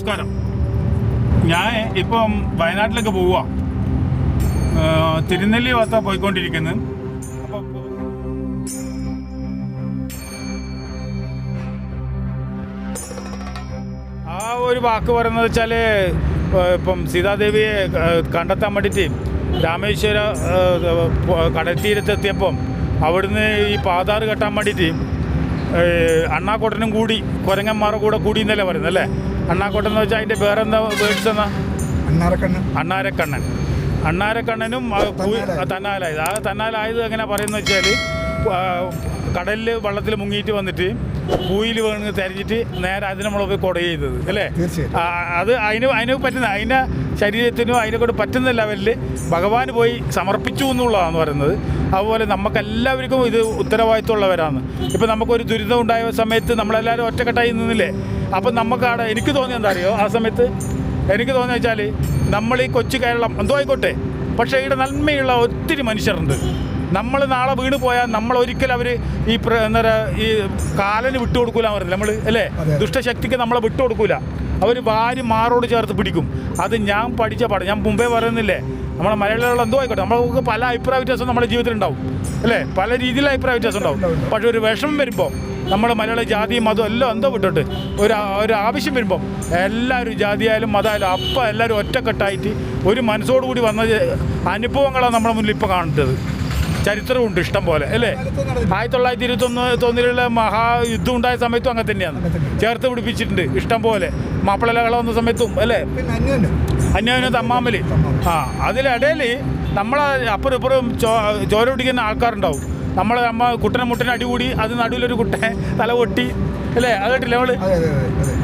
നമസ്കാരം. ഞാൻ ഇപ്പം വയനാട്ടിലേക്ക് പോവുക തിരുനെല്ലി ഭാഗത്താണ് പോയിക്കൊണ്ടിരിക്കുന്നത് ആ ഒരു വാക്ക് പറയുന്നത് വെച്ചാൽ ഇപ്പം സീതാദേവിയെ കണ്ടെത്താൻ വേണ്ടിയിട്ട് രാമേശ്വര കടൽത്തീരത്തെത്തിയപ്പം അവിടുന്ന് ഈ പാതാറ് കെട്ടാൻ വേണ്ടിയിട്ട് അണ്ണാക്കോട്ടനും കൂടി കുരങ്ങന്മാരുടെ കൂടെ കൂടി എന്നല്ലേ പറയുന്നത് അല്ലേ? അണ്ണാക്കോട്ടൻ എന്ന് വെച്ചാൽ അതിന്റെ വേറെന്താ വേർഡ്സ് എന്നാ അണ്ണാരക്കണ്ണൻ. അണ്ണാരക്കണ്ണനും. തന്നാലായത്. ആ തന്നാലായത്. എങ്ങനെ പറയുന്നത് വെച്ചാൽ കടലിൽ വള്ളത്തിൽ മുങ്ങിയിട്ട് വന്നിട്ട് പൂയിൽ വീണ് തെരഞ്ഞിട്ട് നേരെ അതിന് നമ്മൾ പോയി കൊട ചെയ്തത് അല്ലേ? അത് അതിന് അതിന് പറ്റുന്ന അതിന്റെ ശരീരത്തിനും അതിനെക്കൊണ്ട് പറ്റുന്ന ലെവലിൽ ഭഗവാൻ പോയി സമർപ്പിച്ചു എന്നുള്ളതാണ് പറയുന്നത്. അതുപോലെ നമുക്കെല്ലാവർക്കും ഇത് ഉത്തരവാദിത്തമുള്ളവരാണ് ഇപ്പം നമുക്കൊരു ദുരിതം ഉണ്ടായ സമയത്ത് നമ്മളെല്ലാവരും ഒറ്റക്കെട്ടായി നിന്നില്ലേ? അപ്പം നമുക്കവിടെ എനിക്ക് തോന്നിയ എന്താ അറിയോ? ആ സമയത്ത് എനിക്ക് തോന്നുന്നത് വെച്ചാൽ നമ്മൾ ഈ കൊച്ചു കേരളം എന്തോ ആയിക്കോട്ടെ പക്ഷേ ഇവിടെ നന്മയുള്ള ഒത്തിരി മനുഷ്യരുണ്ട്. നമ്മൾ നാളെ വീണ് പോയാൽ നമ്മൾ ഒരിക്കലും അവർ ഈ പ്ര- എന്താ പറയുക ഈ കാലന് വിട്ടുകൊടുക്കൂല പറയുന്നത് നമ്മൾ അല്ലേ. ദുഷ്ടശക്തിക്ക് നമ്മളെ വിട്ടുകൊടുക്കൂല അവർ ഭാര്യ മാറോട് ചേർത്ത് പിടിക്കും. അത് ഞാൻ പഠിച്ച പാഠം. ഞാൻ മുമ്പേ പറയുന്നില്ലേ? നമ്മളെ മലയാളികൾ എന്തോ ആയിക്കോട്ടെ. നമ്മൾക്ക് പല അഭിപ്രായ വ്യത്യാസം നമ്മുടെ ജീവിതത്തിൽ ഉണ്ടാവും അല്ലേ? പല രീതിയിലുള്ള അഭിപ്രായ വ്യത്യാസം ഉണ്ടാവും. പക്ഷെ ഒരു വിഷമം വരുമ്പോൾ നമ്മൾ മലയാള ജാതിയും മതവും എല്ലാം എന്തോ വിട്ടിട്ട് ഒരു ഒരു ആവശ്യം വരുമ്പോൾ എല്ലാവരും ജാതിയായാലും മതമായാലും അപ്പം എല്ലാവരും ഒറ്റക്കെട്ടായിട്ട് ഒരു മനസ്സോടുകൂടി വന്ന അനുഭവങ്ങളാണ് നമ്മുടെ മുന്നിൽ ഇപ്പോൾ കാണുന്നത് ചരിത്രമുണ്ട് ഇഷ്ടം പോലെ അല്ലേ? ആയിരത്തി തൊള്ളായിരത്തി ഇരുപത്തൊന്ന് തൊന്നിലുള്ള മഹായുദ്ധം ഉണ്ടായ സമയത്തും അങ്ങനെ തന്നെയാണ്. ചേർത്ത് പിടിപ്പിച്ചിട്ടുണ്ട് ഇഷ്ടം പോലെ. മാപ്പിളലകള വന്ന സമയത്തും അല്ലേ? അന്യോന്യം. തമ്മാമൽ. ആ അതിലിടയിൽ നമ്മളെ അപ്പുറം ഇപ്പുറം ചോ ചോര പിടിക്കുന്ന ആൾക്കാരുണ്ടാവും. നമ്മളെ അമ്മ കുട്ടനെ മുട്ടനെ അടികൂടി അത് നടുവിലൊരു കുട്ടനെ തല പൊട്ടി അല്ലേ? അത് കേട്ടില്ലേ നമ്മൾ? അതെ സ്വഭാവം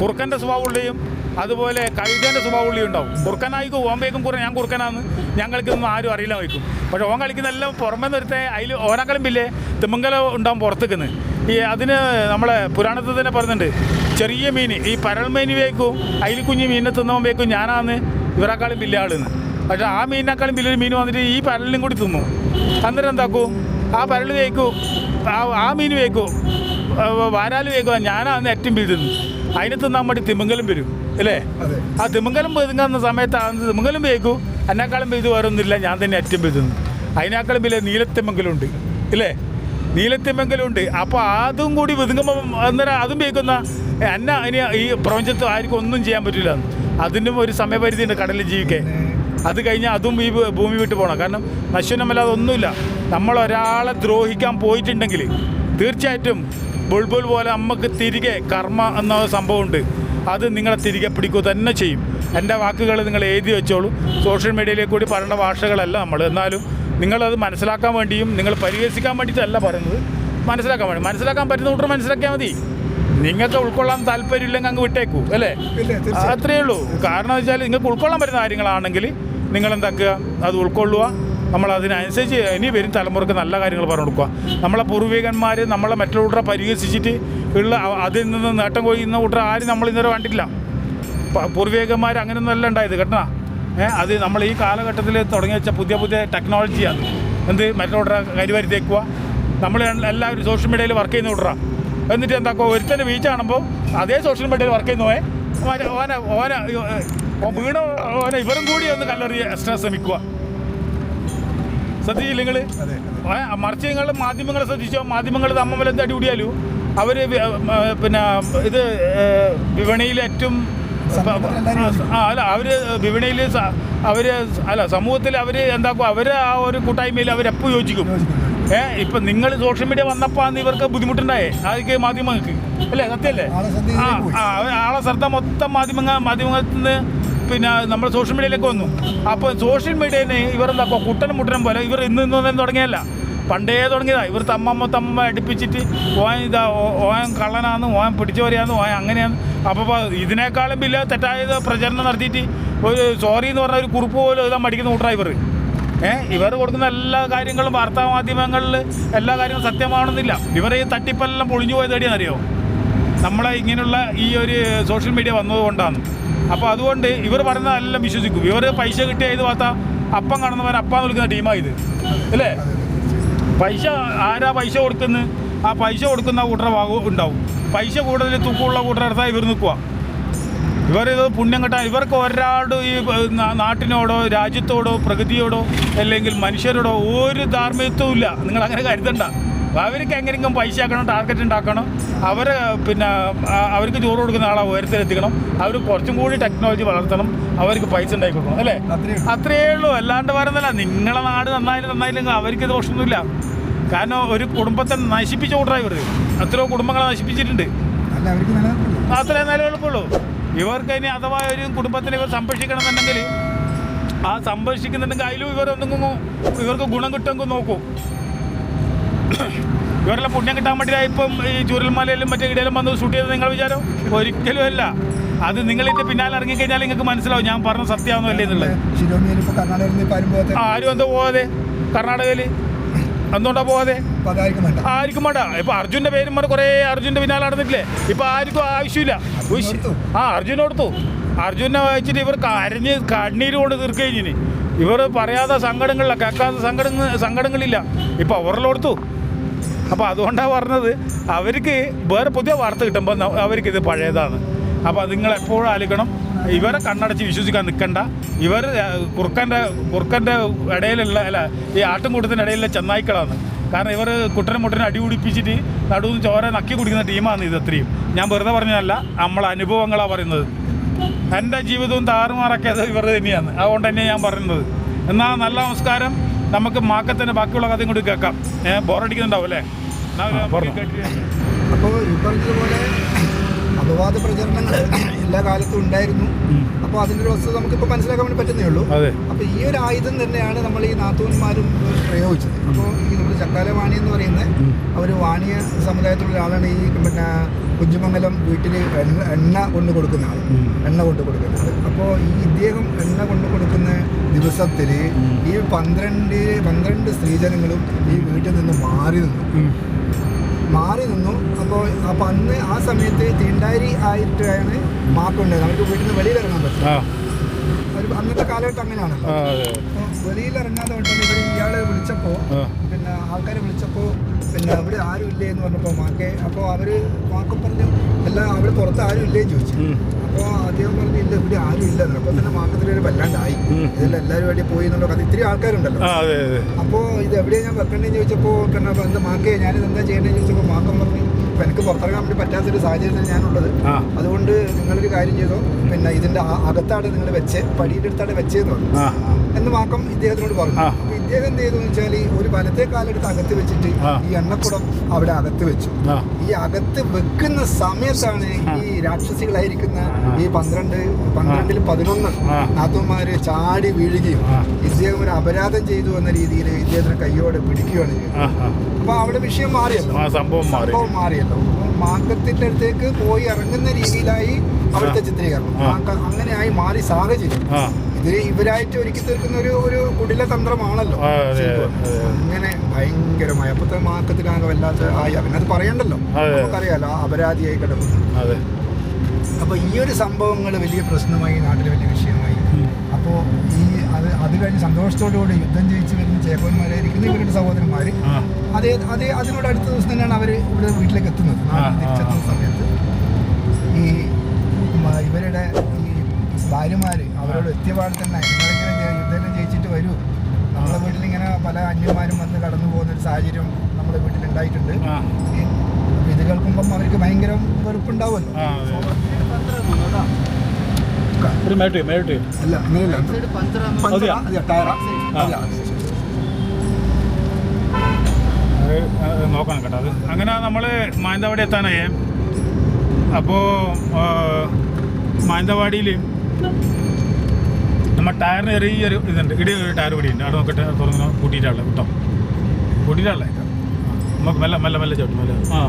കുറുക്കന്റെ സ്വഭാവമുള്ളയും അതുപോലെ കവിതേന്റെ സ്വഭാവമുള്ളി ഉണ്ടാവും. കുറുക്കനായിക്കും ഓമ്പേക്കും കുറേ ഞാൻ കുറുക്കനാന്ന്. ഞാൻ കളിക്കുന്നൊന്നും ആരും അറിയില്ല വയ്ക്കും പക്ഷെ ഓൻ കളിക്കുന്നതെല്ലാം പുറമേ നിർത്തെ അതിൽ ഓനാക്കളും പില്ലേ തിമ്മങ്കലം ഉണ്ടാവും പുറത്തേക്കുന്ന്. ഈ അതിന് നമ്മളെ പുരാണത്തിൽ തന്നെ പറയുന്നുണ്ട് ചെറിയ മീൻ ഈ പരൽ മീൻ വേക്കും അതിൽ കുഞ്ഞ് മീനിനെ തിന്നവൻ വേക്കും ഞാനാന്ന്. ഇവരെക്കാളും വലിയ ആളെന്ന്. പക്ഷെ ആ മീനിനേക്കാളും വലിയൊരു മീൻ വന്നിട്ട് ഈ പരലിനും കൂടി തിന്നു. അന്നേരം എന്താക്കൂ? ആ പരൽ വേക്കും ആ ആ മീൻ വേക്കും വാരാൽ വേക്കുക ഞാനാന്ന് ഏറ്റവും വീഴുന്നത് അതിനെ തിന്നാൻ വേണ്ടി തിമംഗലം വരും അല്ലേ? ആ പെതുങ്ങുന്ന സമയത്ത് തിമംഗലം വേക്കൂ എന്നെക്കാളും പെയ്ത് വേറൊന്നുമില്ല ഞാൻ തന്നെ അറ്റം പെയ്തുന്നു അതിനേക്കാളും വലിയ നീലത്തിമങ്കലുണ്ട് ഇല്ലേ? നീലത്തിമംഗലം അപ്പോൾ അതും കൂടി വെതുങ്ങുമ്പോൾ അന്നേരം അതും വേക്കുന്ന എന്നെ അതിന് ഈ പ്രപഞ്ചത്ത് ആർക്കും ഒന്നും ചെയ്യാൻ പറ്റില്ല. അതിനും ഒരു സമയപരിധി ഉണ്ട് കടലിൽ ജീവിക്കാൻ. അത് കഴിഞ്ഞാൽ അതും ഈ ഭൂമി വിട്ട് പോകണം കാരണം നശ്വനമല്ലാതെ ഒന്നുമില്ല. നമ്മൾ ഒരാളെ ദ്രോഹിക്കാൻ പോയിട്ടുണ്ടെങ്കിൽ തീർച്ചയായിട്ടും ബുൾബുൾ പോലെ നമുക്ക് തിരികെ കർമ്മ എന്ന സംഭവമുണ്ട്. അത് നിങ്ങളെ തിരികെ പിടിക്കുക തന്നെ ചെയ്യും. എന്റെ വാക്കുകൾ നിങ്ങൾ എഴുതി വെച്ചോളൂ. സോഷ്യൽ മീഡിയയിലേക്ക് കൂടി പറയേണ്ട ഭാഷകളല്ല നമ്മൾ. എന്നാലും നിങ്ങളത് മനസ്സിലാക്കാൻ വേണ്ടിയും നിങ്ങൾ പരിഹസിക്കാൻ വേണ്ടിയിട്ടല്ല പറയുന്നത്. മനസ്സിലാക്കാൻ വേണ്ടി. മനസ്സിലാക്കാൻ പറ്റുന്ന കൂട്ടർ മനസ്സിലാക്കിയാൽ മതി. നിങ്ങൾക്ക് ഉൾക്കൊള്ളാൻ താല്പര്യമില്ലെങ്കിൽ അങ്ങ് വിട്ടേക്കൂ അല്ലേ? അത്രയേ ഉള്ളൂ. കാരണം വെച്ചാൽ നിങ്ങൾക്ക് ഉൾക്കൊള്ളാൻ പറ്റുന്ന കാര്യങ്ങളാണെങ്കിൽ നിങ്ങൾ എന്താക്കുക അത് ഉൾക്കൊള്ളുക. നമ്മൾ അതിനനുസരിച്ച് ഇനി വരും തലമുറയ്ക്ക് നല്ല കാര്യങ്ങൾ പറഞ്ഞു കൊടുക്കുക. നമ്മളെ പൂർവികന്മാർ നമ്മളെ മറ്റുള്ള പരിഹസിച്ചിട്ട് ഉള്ള അതിൽ നിന്ന് നേട്ടം കൊയ്യുന്ന കൂട്ടർ ആരും നമ്മൾ ഇന്നലെ കണ്ടിട്ടില്ല. പൂർവികന്മാർ അങ്ങനെയൊന്നും അല്ല ഉണ്ടായത് കേട്ടോ ഏഹ് അത് നമ്മൾ ഈ കാലഘട്ടത്തിൽ തുടങ്ങി വെച്ച പുതിയ പുതിയ ടെക്നോളജിയാണ് എന്ത് മറ്റുള്ള കരിവരുത്തേക്കുക നമ്മൾ എല്ലാവരും സോഷ്യൽ മീഡിയയിൽ വർക്ക് ചെയ്യുന്ന വിടറ എന്നിട്ട് എന്താക്കുക? ഒരുത്തന്റെ വീഴ്ച കാണുമ്പോൾ അതേ സോഷ്യൽ മീഡിയയിൽ വർക്ക് ചെയ്യുന്നവേ ഓന ഓന ഓന വീണ ഓന ഇവരും കൂടി ഒന്ന് കല്ലെറിയ ശ്രമിക്കുക. ശ്രദ്ധിച്ചില്ല നിങ്ങൾ മറിച്ച് നിങ്ങൾ മാധ്യമങ്ങളെ ശ്രദ്ധിച്ചോ? മാധ്യമങ്ങൾ തമ്മിലെന്ത് അടിപിടിയാലും അവർ പിന്നെ ഇത് വിപണിയിൽ ഏറ്റവും ആ അല്ല അവർ വിപണിയിൽ അവർ അല്ല സമൂഹത്തിൽ അവർ എന്താക്കും അവർ ആ ഒരു കൂട്ടായ്മയിൽ അവരെപ്പോൾ യോജിക്കും. ഏ ഇപ്പം നിങ്ങൾ സോഷ്യൽ മീഡിയ വന്നപ്പോൾ അന്ന് ഇവർക്ക് ബുദ്ധിമുട്ടുണ്ടായേ? ആദ്യം മാധ്യമങ്ങൾക്ക്. അല്ലേ? സത്യല്ലേ? ആ ആളെ ശ്രദ്ധ മൊത്തം മാധ്യമങ്ങൾ മാധ്യമങ്ങളിൽ നിന്ന് പിന്നെ നമ്മൾ സോഷ്യൽ മീഡിയയിലേക്ക് വന്നു. അപ്പോൾ സോഷ്യൽ മീഡിയനെ ഇവർ എന്താ കുട്ടനും മുട്ടനും പോലെ ഇവർ ഇന്ന് ഇന്നൊന്നും തുടങ്ങിയല്ല പണ്ടേ തുടങ്ങിയതാ. ഇവർ തമ്മമ്മ തമ്മ അടുപ്പിച്ചിട്ട് ഓൻ ഇതാ ഓൻ കള്ളനാന്ന് ഓൻ പിടിച്ചു പറയാന്ന് ഓൻ അങ്ങനെയാണ് അപ്പോൾ ഇതിനേക്കാളും വലിയ തെറ്റായ പ്രചരണം നടത്തിയിട്ട് ഒരു സോറി എന്ന് പറഞ്ഞ ഒരു കുറിപ്പ് പോലും ഇതാ മടിക്കുന്ന ഇവർ ഏഹ് ഇവർ കൊടുക്കുന്ന എല്ലാ കാര്യങ്ങളും വാർത്താ മാധ്യമങ്ങളിൽ എല്ലാ കാര്യങ്ങളും സത്യമാണെന്നില്ല. ഇവർ ഈ തട്ടിപ്പെല്ലാം പൊളിഞ്ഞു പോയത് എവിടെയാണെന്നറിയോ നമ്മളെ ഇങ്ങനെയുള്ള ഈ ഒരു സോഷ്യൽ മീഡിയ വന്നതുകൊണ്ടാണ് അപ്പോൾ അതുകൊണ്ട് ഇവർ പറയുന്നതെല്ലാം വിശ്വസിക്കും. ഇവർ പൈസ കിട്ടിയ ഇത് അപ്പം കാണുന്നവർ അപ്പം നിൽക്കുന്ന ടീമാണ് ഇത്. അല്ലേ? പൈസ ആരാ പൈസ കൊടുക്കുന്ന? ആ പൈസ കൊടുക്കുന്ന കൂട്ടറ ഭാഗവും ഉണ്ടാവും. പൈസ കൂടുതൽ തൂക്കമുള്ള കൂട്ടരെടുത്താൽ ഇവർ നിൽക്കുക ഇവരിത് പുണ്യം കിട്ടാൻ ഇവർക്ക് ഒരാളുടെ ഈ നാട്ടിനോടോ രാജ്യത്തോടോ പ്രകൃതിയോടോ അല്ലെങ്കിൽ മനുഷ്യരോടോ ഒരു ധാർമ്മികത്വവും ഇല്ല. നിങ്ങൾ അങ്ങനെ കരുതണ്ട. അവർക്ക് എങ്ങനെയെങ്കിലും പൈസ ആക്കണം ടാർഗറ്റ് ഉണ്ടാക്കണം അവർ പിന്നെ അവർക്ക് ചോറ് കൊടുക്കുന്ന ആളെ ഉയരത്തിലെത്തിക്കണം. അവർ കുറച്ചും കൂടി ടെക്നോളജി വളർത്തണം. അവർക്ക് പൈസ ഉണ്ടാക്കി കൊടുക്കണം അല്ലേ? അത്രയേ ഉള്ളൂ. അല്ലാണ്ട് പറയുന്നില്ല നിങ്ങളെ നാട് നന്നായാലും നന്നായില്ലെങ്കിൽ അവർക്ക് ദോഷമൊന്നുമില്ല കാരണം ഒരു കുടുംബത്തെ നശിപ്പിച്ച കൂട്ടറായി ഇവർ എത്രയോ കുടുംബങ്ങളെ നശിപ്പിച്ചിട്ടുണ്ട്. അത്രേ നിലനിൽപ്പുള്ളൂ. ഇവർക്ക് ഇനി അഥവാ ഒരു കുടുംബത്തിനെ ഇവർ സംരക്ഷിക്കണമെന്നുണ്ടെങ്കിൽ ആ സംരക്ഷിക്കുന്നുണ്ടെങ്കിൽ അതിലും ഒന്നും ഇവർക്ക് ഗുണം കിട്ടുമെങ്കിൽ നോക്കൂ. ഇവരെല്ലാം പുണ്യം കിട്ടാൻ വേണ്ടിയിട്ടാണ് ഇപ്പം ഈ ചൂരൽമലയിലും മറ്റേ ഇടയിലും വന്ന് ഷൂട്ട് ചെയ്തത് നിങ്ങൾ വിചാരം? ഒരിക്കലും അല്ല. അത് ഇതിന്റെ പിന്നാലെ ഇറങ്ങിക്കഴിഞ്ഞാൽ നിങ്ങൾക്ക് മനസ്സിലാവും. ഞാൻ പറഞ്ഞ സത്യമാണോ അല്ലേ എന്നുള്ളത്. ആരും എന്തോ പോവാതെ? കർണാടകയിൽ എന്തുകൊണ്ടാ പോവാതെ? ആയിരിക്കും അതായിരിക്കും വേണ്ട ആർക്കും വേണ്ട. ഇപ്പൊ അർജുന്റെ പേരും പറഞ്ഞ കുറെ അർജുന്റെ പിന്നാലെ നടന്നിട്ടില്ലേ? ഇപ്പൊ ആർക്കും ആവശ്യമില്ല. ആ അർജുന കൊടുത്തു. അർജുനെ വായിച്ചിട്ട് ഇവർ കരഞ്ഞ് കണ്ണീര് കൊണ്ട് തീർക്കഴിഞ്ഞിന് ഇവർ പറയാത്ത സങ്കടങ്ങളില്ല കേൾക്കാത്ത സങ്കടങ്ങൾ സങ്കടങ്ങളില്ല. ഇപ്പൊ അവരെല്ലാം കൊടുത്തു. അപ്പോൾ അതുകൊണ്ടാണ് പറഞ്ഞത് അവർക്ക് വേറെ പുതിയ വാർത്ത കിട്ടുമ്പോൾ അവർക്കിത് പഴയതാണ്. അപ്പോൾ നിങ്ങൾ എപ്പോഴും ആലോചിക്കണം. ഇവരെ കണ്ണടച്ച് വിശ്വസിക്കാൻ നിൽക്കണ്ട ഇവർ കുറുക്കന്റെ കുറുക്കന്റെ ഇടയിലുള്ള അല്ല ഈ ആട്ടുംകൂട്ടത്തിന്റെ ഇടയിലുള്ള ചെന്നായ്ക്കളാണ്. കാരണം ഇവർ കുട്ടനും മുട്ടനും അടി കുടിപ്പിച്ചിട്ട് നടുവിന് ചോര നക്കി കുടിക്കുന്ന ടീമാണ് ഇത് അത്രയും ഞാൻ വെറുതെ പറഞ്ഞതല്ല നമ്മളെ അനുഭവങ്ങളാണ് പറയുന്നത്. എന്റെ ജീവിതവും താറുമാറാക്കിയത് ഇവരുടെ തന്നെയാണ്. അതുകൊണ്ട് തന്നെ ഞാൻ പറയുന്നത്. എന്നാൽ നല്ല നമസ്കാരം. നമുക്ക് മാക്കത്തിന്റെ ബാക്കിയുള്ള കഥയും കൂടി കേൾക്കാം. ബോറടിക്കുന്നുണ്ടാവും അല്ലേ? അപ്പോൾ ഈ പറഞ്ഞതുപോലെ അപവാദ പ്രചരണങ്ങൾ എല്ലാ കാലത്തും ഉണ്ടായിരുന്നു. അപ്പോൾ അതിന്റെ ഒരു വസ്തുത നമുക്കിപ്പോൾ മനസ്സിലാക്കാൻ വേണ്ടി പറ്റുന്നേ ഉള്ളൂ. അപ്പോൾ ഈ ഒരു ആയുധം തന്നെയാണ് നമ്മൾ ഈ നാത്തൂന്മാരും പ്രയോഗിച്ചത്. അപ്പോൾ ഈ നമ്മൾ ചക്കാലവാണി എന്ന് പറയുന്ന ഉം. അവർ വാണിയ സമുദായത്തിലുള്ള ആളാണ് ഈ പിന്നെ കുഞ്ചുമംഗലം വീട്ടിൽ എണ്ണ എണ്ണ കൊണ്ട് കൊടുക്കുന്ന ആൾ എണ്ണ കൊണ്ട് കൊടുക്കുന്നത്. അപ്പോൾ ഈ ഇദ്ദേഹം എണ്ണ കൊണ്ട് കൊടുക്കുന്ന ദിവസത്തിൽ. ഈ പന്ത്രണ്ട് പന്ത്രണ്ട് സ്ത്രീജനങ്ങളും ഈ വീട്ടിൽ നിന്ന് മാറി നിന്നു. മാറി നിന്നു. അപ്പോൾ അപ്പോൾ അന്ന് ആ സമയത്ത് തീണ്ടാരി ആയിട്ടാണ് മാപ്പുണ്ടായത് നമുക്ക് വീട്ടിൽ നിന്ന് വെളിയിൽ ഇറങ്ങാൻ പറ്റും. ഒരു അന്നത്തെ കാലഘട്ടം അങ്ങനെയാണ് വെളിയിൽ ഇറങ്ങാതെ ഇയാളെ വിളിച്ചപ്പോൾ പിന്നെ ആൾക്കാരെ വിളിച്ചപ്പോൾ പിന്നെ അവിടെ ആരും ഇല്ലേ എന്ന് പറഞ്ഞപ്പോൾ മാക്കെ അപ്പോൾ അവർ മാക്കം പറഞ്ഞു എല്ലാം അവിടെ പുറത്ത് ആരും ഇല്ലേ? ചോദിച്ചു. അപ്പോൾ അദ്ദേഹം പറഞ്ഞു ഇല്ല ഇവിടെ ആരും ഇല്ല. അപ്പോൾ തന്നെ മാക്കത്തിലൊരു വല്ലാണ്ടായി. ഇതിൽ എല്ലാവരും വേണ്ടി പോയി എന്നുള്ള കഥ ഇത്തിരി ആൾക്കാരുണ്ടല്ലോ. അപ്പോൾ ഇത് എവിടെയാണ് ഞാൻ വെക്കണ്ടേന്ന് ചോദിച്ചപ്പോൾ അപ്പോൾ എന്താ മാക്കേ ഞാനിത് എന്താ ചെയ്യേണ്ടതെന്ന് ചോദിച്ചപ്പോൾ മാക്കം പറഞ്ഞു അപ്പം എനിക്ക് പുറത്തിറങ്ങാൻ വേണ്ടി പറ്റാത്തൊരു സാഹചര്യത്തിൽ ഞാനുള്ളത്. അതുകൊണ്ട് നിങ്ങളൊരു കാര്യം ചെയ്തോ. പിന്നെ ഇതിന്റെ അകത്താണ് നിങ്ങൾ വെച്ച് പടിയുടെ അടുത്താണ് വെച്ചതെന്ന് പറഞ്ഞു. എന്ന് മാക്കം ഇദ്ദേഹത്തിനോട് പറഞ്ഞു. ഇദ്ദേഹം ചെയ്തു വെച്ചാൽ ഒരു വലത്തെ കാലെടുത്ത് അകത്ത് വെച്ചിട്ട് ഈ എണ്ണക്കുടം അവിടെ അകത്ത് വെച്ചു. ഈ അകത്ത് വെക്കുന്ന സമയത്താണ് ഈ രാക്ഷസികളായിരിക്കുന്ന. ഈ പന്ത്രണ്ട് പന്ത്രണ്ടിൽ പതിനൊന്ന്. നാത്തുമാര് ചാടി വീഴുകയും. ഇദ്ദേഹം ഒരു അപരാധം ചെയ്തു എന്ന രീതിയിൽ ഇദ്ദേഹത്തിന് കയ്യോടെ പിടിക്കുകയാണ് ചെയ്തത്. അപ്പൊ അവിടെ വിഷയം മാറിയല്ലോ. സംഭവം മാറി. സംഭവം മാറിയല്ലോ. മാങ്കത്തിന്റെ അടുത്തേക്ക് പോയി ഇറങ്ങുന്ന രീതിയിലായി അവിടുത്തെ. ചിത്രീകരണം. ആ. മാക്ക അങ്ങനെയായി മാറി സാഹചര്യം ഇത് ഇവരായിട്ട് ഒരുക്കി തീർക്കുന്ന ഒരു ഒരു കുടില തന്ത്രമാണല്ലോ. അങ്ങനെ ഭയങ്കരമായി അപ്പത്തെ മാർക്കത്തിനാകെ വല്ലാത്ത ആയി പിന്നെ അത് പറയണ്ടല്ലോ. നമുക്കറിയാലോ അപരാധിയായി കിടക്കുന്നു. അപ്പൊ ഈ ഒരു സംഭവങ്ങൾ വലിയ പ്രശ്നമായി നാട്ടിൽ വലിയ വിഷയമായി. അപ്പോ അപ്പോൾ ഈ അത് അത് കഴിഞ്ഞ് സന്തോഷത്തോടുകൂടി യുദ്ധം ജയിച്ച് വരുന്ന ചേക്കോന്മാരായിരിക്കുന്ന ഇവരുടെ സഹോദരന്മാർ ആ. അതേ അതേ അതിനോട് അടുത്ത ദിവസം തന്നെയാണ് അവർ ഇവിടെ വീട്ടിലേക്ക് എത്തുന്നത്. തിരിച്ചെത്തുന്ന സമയത്ത്. ഈ ഇവരുടെ ഭാര്യമാർ അവരോട് എത്തിയപാട് തന്നെ നിങ്ങളിങ്ങനെ യുദ്ധം ജയിച്ചിട്ട് വരൂ. നമ്മുടെ വീട്ടിൽ ഇങ്ങനെ പല അന്യന്മാരും വന്ന് കടന്നു പോകുന്ന ഒരു സാഹചര്യം നമ്മുടെ വീട്ടിൽ ഉണ്ടായിട്ടുണ്ട്. ഇത് കേൾക്കുമ്പം അവർക്ക് ഭയങ്കര വെറുപ്പുണ്ടാവുമല്ലോ. അല്ല അങ്ങനെയല്ല. നോക്കണം കേട്ടോ. അത് അങ്ങനെ നമ്മൾ മാനന്തവാടി എത്താനായേ. അപ്പോൾ മാനന്തവാടിയിൽ നമ്മൾ ടയറിന് ചെറിയൊരു ഇതുണ്ട്. ഇടി ഒരു ടയർ കൂടി ഉണ്ട്. അവിടെ നോക്കട്ടെ തുറന്ന് കൂട്ടിയിട്ടാളെ കേട്ടോ. കൂട്ടിയിട്ടാളെ നമുക്ക് മെല്ലെ മെല്ലെ മെല്ലെ ചോട്ടും മെല്ലെ. ആ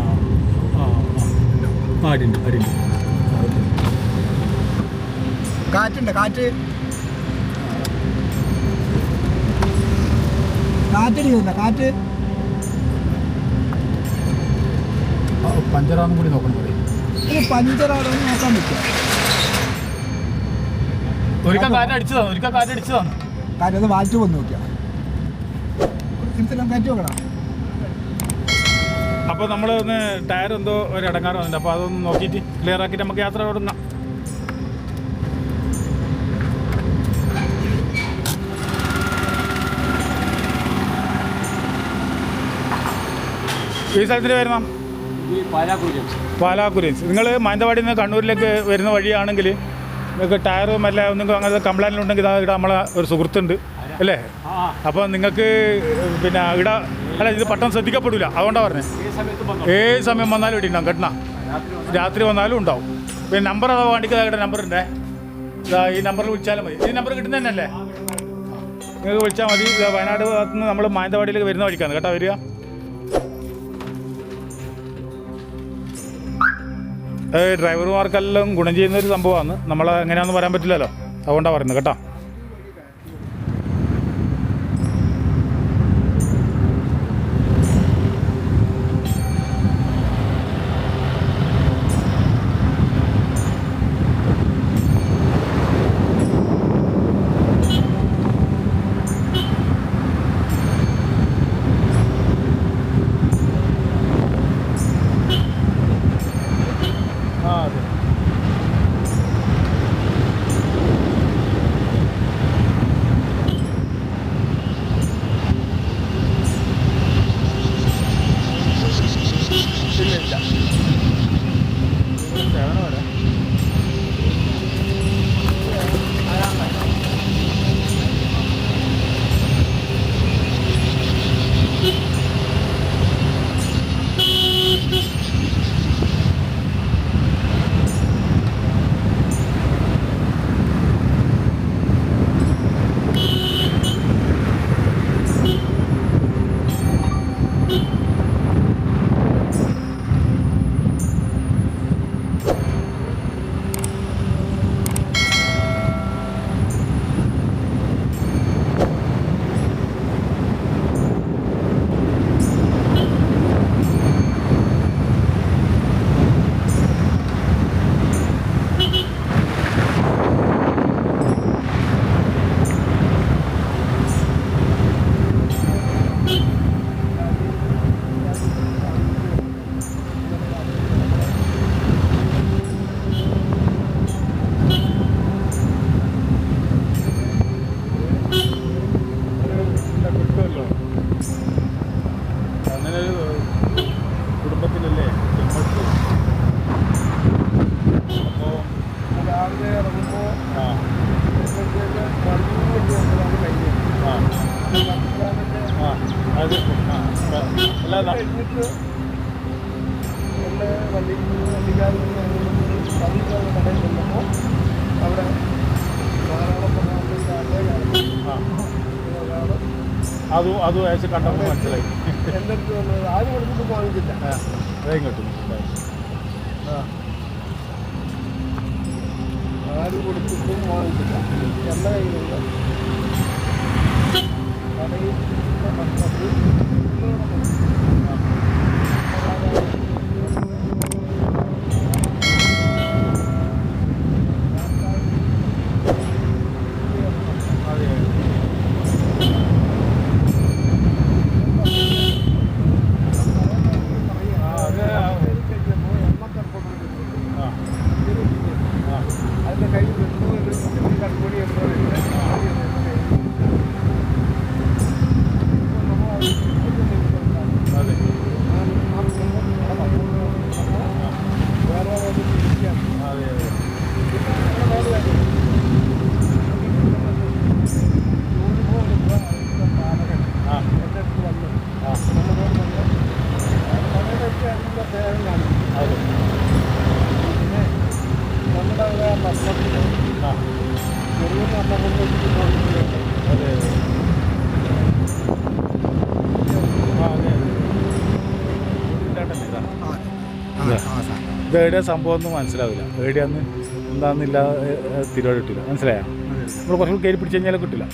ആ അടിയുണ്ട് അടിയുണ്ട്. കാറ്റുണ്ട് കാറ്റ്. കാറ്റ്. പഞ്ചറാന്നും കൂടി നോക്കണം പറയും പഞ്ചറാണെന്ന് നോക്കാൻ പറ്റുക ഒരിക്കൽ കാറ്റ് അടിച്ചതാണ് ഒരിക്കൽ കാറ്റ് അടിച്ചതാണ് കാറ്റ് അത് വാറ്റ് വന്ന് നോക്കിയാ. കാറ്റ് നോക്കണം അപ്പോൾ അപ്പോൾ നമ്മൾ ഒന്ന് ടയർ എന്തോ ഒരു ഇടങ്ങാറ് വന്നിട്ട് അപ്പോൾ അതൊന്ന് നോക്കിയിട്ട് ക്ലിയർ ആക്കിയിട്ട് നമുക്ക് യാത്ര തുടങ്ങാം ഈ സ്ഥലത്തിന് വരുന്ന പാലാക്കുരിയൻസ് നിങ്ങൾ മാനന്തവാടിയിൽ നിന്ന് കണ്ണൂരിലേക്ക് വരുന്ന വഴിയാണെങ്കിൽ നിങ്ങൾക്ക് ടയറും അല്ല ഒന്നും അങ്ങനത്തെ കംപ്ലൈന്റ് ഉണ്ടെങ്കിൽ ഇതാ ഇവിടെ നമ്മളെ ഒരു സുഹൃത്തുണ്ട് അല്ലേ? അപ്പോൾ നിങ്ങൾക്ക് പിന്നെ ഇവിടെ അല്ല ഇത് പെട്ടെന്ന് ശ്രദ്ധിക്കപ്പെടില്ല അതുകൊണ്ടാണ് പറഞ്ഞത് ഏത് സമയം വന്നാലും ഇവിടെ ഉണ്ടാവും കേട്ടണ? രാത്രി വന്നാലും ഉണ്ടാവും. പിന്നെ നമ്പർ അതാ വണ്ടിക്ക് ഇവിടെ നമ്പർ ഉണ്ടേ ഇതാ ഈ നമ്പറിൽ വിളിച്ചാലും മതി. ഈ നമ്പർ കിട്ടുന്ന തന്നെയല്ലേ? നിങ്ങൾക്ക് വിളിച്ചാൽ മതി. വയനാട് ഭാഗത്ത് നിന്ന് നമ്മൾ മാനന്തവാടിയിലേക്ക് വരുന്ന വഴിക്കാണ്. കേട്ടോ വരിക? ഡ്രൈവർമാർക്കെല്ലാം ഗുണം ചെയ്യുന്ന ഒരു സംഭവമാണ്. നമ്മൾ എങ്ങനെയാണെന്ന് പറയാൻ പറ്റില്ലല്ലോ. അതുകൊണ്ടാണ് പറയുന്നത് കേട്ടോ. അതും അതും അയച്ച് കണ്ടപ്പോൾ മനസ്സിലായി. എന്റെ അടുത്ത് ആരും കൊടുത്തിട്ട് വാങ്ങിച്ചില്ല. അതായും കിട്ടും ആരും കൊടുത്തിട്ടും വാങ്ങിച്ചില്ല. എന്റെ കയ്യിലുണ്ട്. കടയിൽ അതെ ആ അത് ആ ആ ആ അതിന്റെ കയ്യിൽ വെക്കുന്നു ഒരു കൺപൊടി എന്തോ അതെ വേറെ ഒരു ഇരിക്കുകയാണ്. അതെ അതെ യൂണിഫോം ഇട്ട അടുത്ത പാലകൻ ആ എന്റെ അടുത്ത് വന്നു ആ നമ്മളോട് വന്നു പലരൊക്കെ അതിന്റെ സേവനം കാണിക്കും അതെ പിന്നെ നമ്മുടെ അവിടെ പത്രത്തിൽ ആ ചെറിയ പത്രങ്ങളിലേക്ക് പോകുന്നുണ്ട് അതെ അതെ ആ അതെ അതെ ഇതാണ്ടല്ലേ ഇതാ ഇത് എവിടെയാ സംഭവം ഒന്നും മനസ്സിലാവില്ല. എവിടെയാന്ന് എന്താണെന്നില്ലാതെ തിരുവാട് കിട്ടില്ല മനസ്സിലായോ? നമ്മൾ കുറച്ചുകൂടി കയറി പിടിച്ചു കഴിഞ്ഞാൽ കിട്ടില്ല.